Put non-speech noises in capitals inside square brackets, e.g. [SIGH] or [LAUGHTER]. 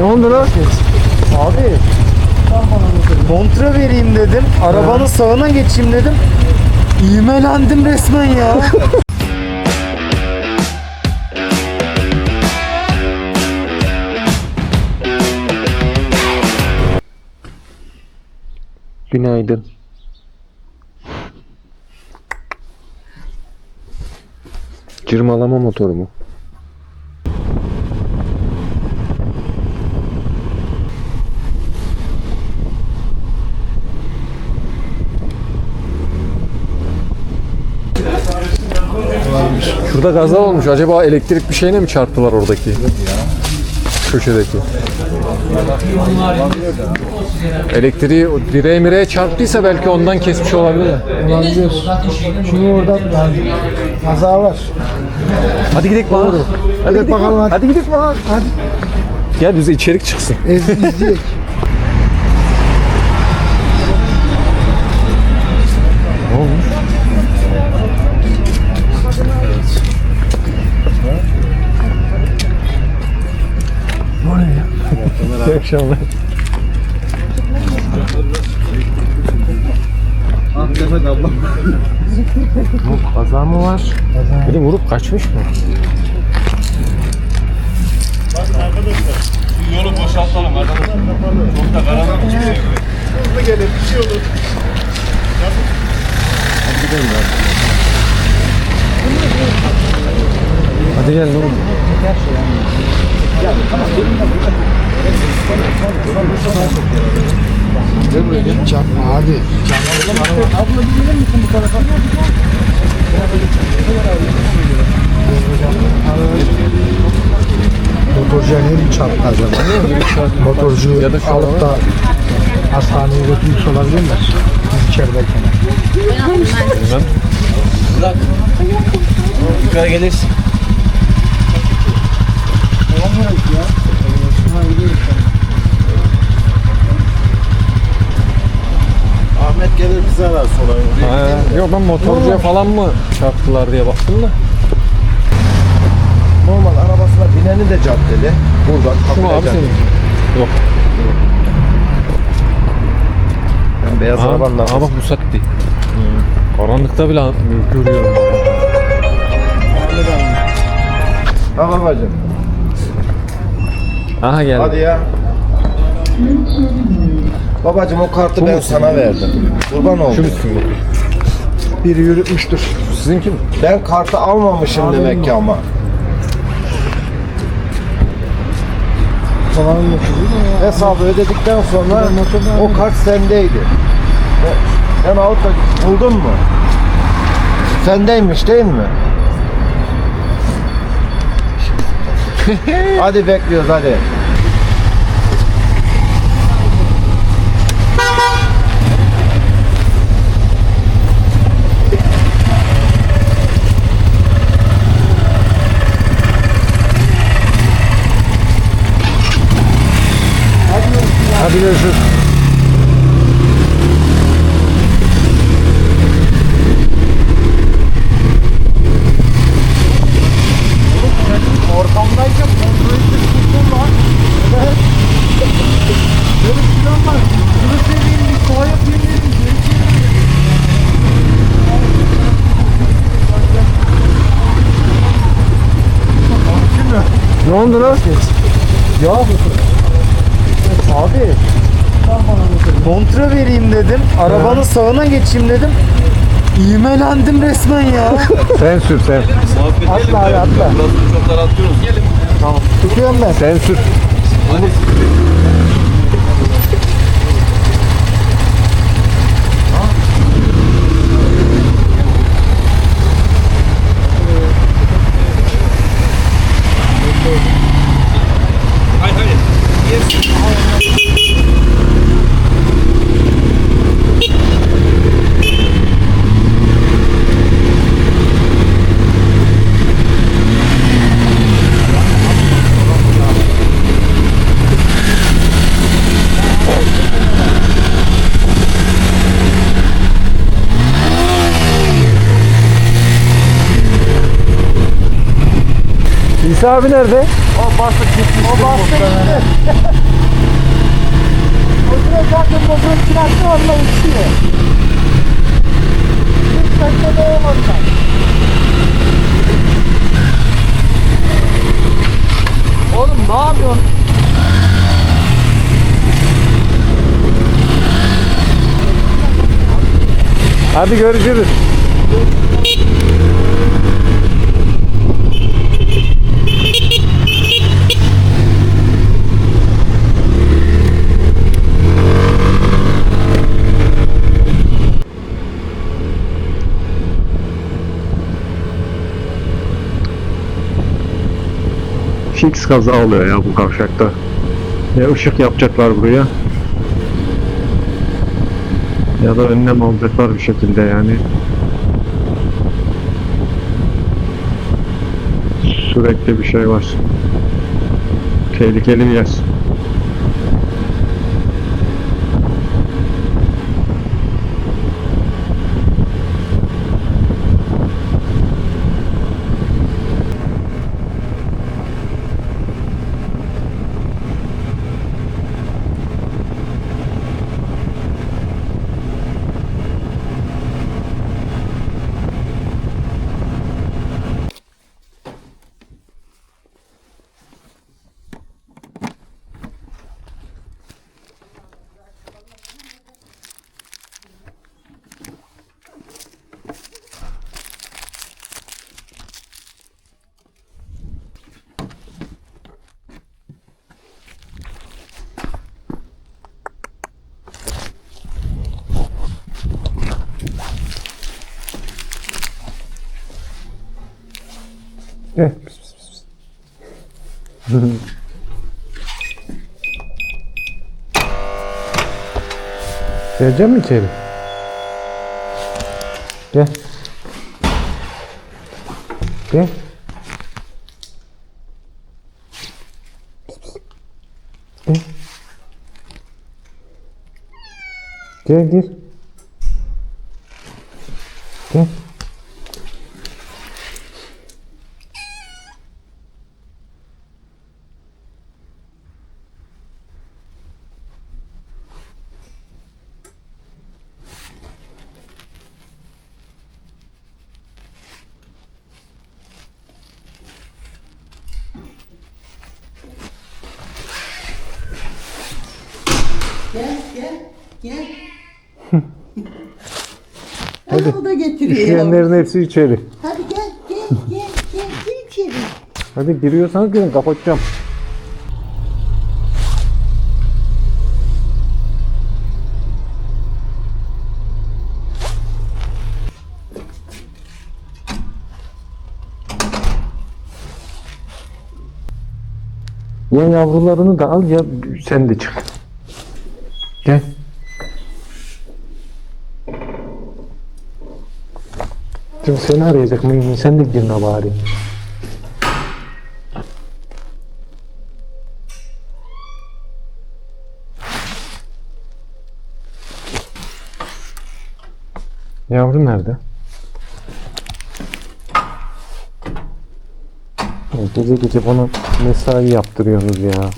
Ne oldu lan? Abi kontra vereyim dedim. Arabanın sağına geçeyim dedim. İğmelendim resmen ya. [LAUGHS] Günaydın. Cırmalama motoru mu? Şurada kaza olmuş. Acaba elektrik bir şeyine mi çarptılar oradaki? Köşedeki. Elektriği direğe mireğe çarptıysa belki ondan kesmiş olabilir. Olabilir. Çünkü orada kaza var. Hadi gidelim bana. Hadi, hadi bakalım hadi. Gidelim bana. Hadi. Gel bize içerik çıksın. Ez, izleyek. Akşamlar. Kaza mı var? Biri vurup kaçmış mı? Yolu boşaltalım arkadaşlar. Çok da karanlık bir şey. Hızlı gelin bir şey olur. Hadi gel oğlum. Çarpma abi. Abla gidelim misin bu tarafa? Motorcuya ne mi çarptı acaba? Motorcu Ya da alıp da hastaneye götürmüş olabilirler. Biz içerideyken. Yukarı gelirsin. Ahmet gelir bize arar sola. Ha, yok ben motorcuya falan mı çarptılar diye baktım da. Normal arabasına bineni de caddeli. Buradan Şu mu kapıya abi caddeli. senin? Yok. Yani beyaz Ha, arabanın ha arkası. bak bu satti. Karanlıkta bile görüyorum. Ha babacım. Aha geldi. Hadi ya. Babacım o kartı ben sana verdim. Kurban oldum. Biri yürütmüştür. Sizinki mi? Ben kartı almamışım demek ki ama. Falan mı? Hesabı ödedikten sonra o kart sendeydi. Sen alıp da buldun mu? Sendeymiş değil mi? [LAUGHS] hadi bekliyoruz hadi. Hadi görüşürüz. Ortamdayken kontrol edip tuttum lan. Evet. Böyle bir plan var. Bunu seveyim bir soğa yapayım dedim. Ne oldu lan? Ya abi kontra vereyim dedim. Arabanın sağına geçeyim dedim. İğmelendim resmen ya. [LAUGHS] Sen sür sen. atla abi atla. Burasını çok daraltıyoruz. Gelin. Tutuyorum ben. Sen sür. Hayır İsa abi nerede? O bastı gitti. O bastı gitti. Motora zaten motorun kirası onunla uçuyor. 40 dakikada ev ondan. Oğlum ne yapıyorsun? Hadi görüşürüz. Fix kaza oluyor ya bu kavşakta. Ya ışık yapacaklar buraya. Ya da önlem alacaklar bir şekilde yani. Sürekli bir şey var. Tehlikeli bir yer. Eh. Gelecek mi içeri? Gel. Gel. Gel. Gel gir. Gel. Gel gel gel. Hadi. O da getiriyor. Üşüyenlerin hepsi içeri. Hadi gel gel gel gel gir içeri. Hadi giriyorsanız girin kapatacağım. Ya yavrularını da al ya sen de çık. Şimdi seni arayacak Mümin sen de girme bari. Yavru nerede? Gece gece bana mesai yaptırıyorsunuz ya.